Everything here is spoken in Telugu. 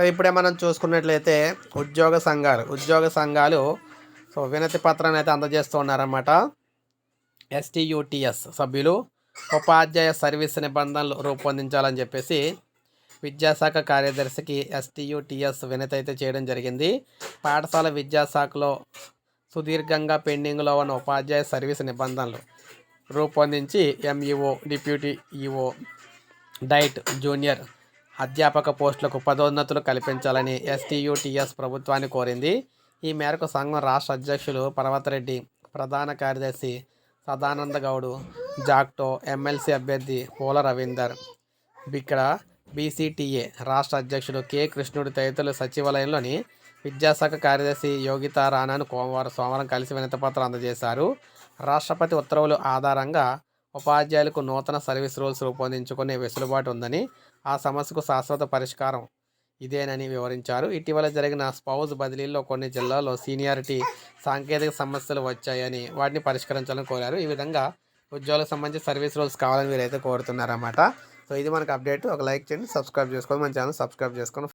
సో ఇప్పుడే మనం చూసుకున్నట్లయితే ఉద్యోగ సంఘాలు ఉద్యోగ సంఘాలు సో వినతి పత్రాన్ని అయితే అందజేస్తూ ఉన్నారన్నమాట. ఎస్టీయూటీఎస్ సభ్యులు ఉపాధ్యాయ సర్వీస్ నిబంధనలు రూపొందించాలని చెప్పేసి విద్యాశాఖ కార్యదర్శికి ఎస్టీయూటీఎస్ వినతి అయితే చేయడం జరిగింది. పాఠశాల విద్యాశాఖలో సుదీర్ఘంగా పెండింగ్లో ఉన్న ఉపాధ్యాయ సర్వీస్ నిబంధనలు రూపొందించి MEO deputy EO DIET junior అధ్యాపక పోస్టులకు పదోన్నతులు కల్పించాలని ఎస్టీయూటీఎస్ ప్రభుత్వాన్ని కోరింది. ఈ మేరకు సంఘం రాష్ట్ర అధ్యక్షులు పర్వతరెడ్డి ప్రధాన కార్యదర్శి సదానంద గౌడు జాక్టో ఎమ్మెల్సీ అభ్యర్థి పూల రవీందర్. ఇక్కడ బీసీటీఏ రాష్ట్ర అధ్యక్షుడు కె కృష్ణుడు తదితరులు సచివాలయంలోని విద్యాశాఖ కార్యదర్శి యోగిత రాణాను సోమవారం సోమవారం కలిసి వినతిపత్రం అందజేశారు. రాష్ట్రపతి ఉత్తర్వులు ఆధారంగా ఉపాధ్యాయులకు నూతన సర్వీస్ రూల్స్ రూపొందించుకునే వెసులుబాటు ఉందని ఆ సమస్యకు శాశ్వత పరిష్కారం ఇదేనని వివరించారు. ఇటీవల జరిగిన స్పౌజ్ బదిలీల్లో కొన్ని జిల్లాల్లో సీనియారిటీ సాంకేతిక సమస్యలు వచ్చాయని వాటిని పరిష్కరించాలని కోరారు. ఈ విధంగా ఉద్యోగులకు సంబంధించి సర్వీస్ రూల్స్ కావాలని వీరైతే కోరుతున్నారన్నమాట. సో ఇది మనకు అప్డేట్. ఒక లైక్ చేయండి సబ్స్క్రైబ్ చేసుకోండి మన ఛానల్ సబ్స్క్రైబ్ చేసుకొని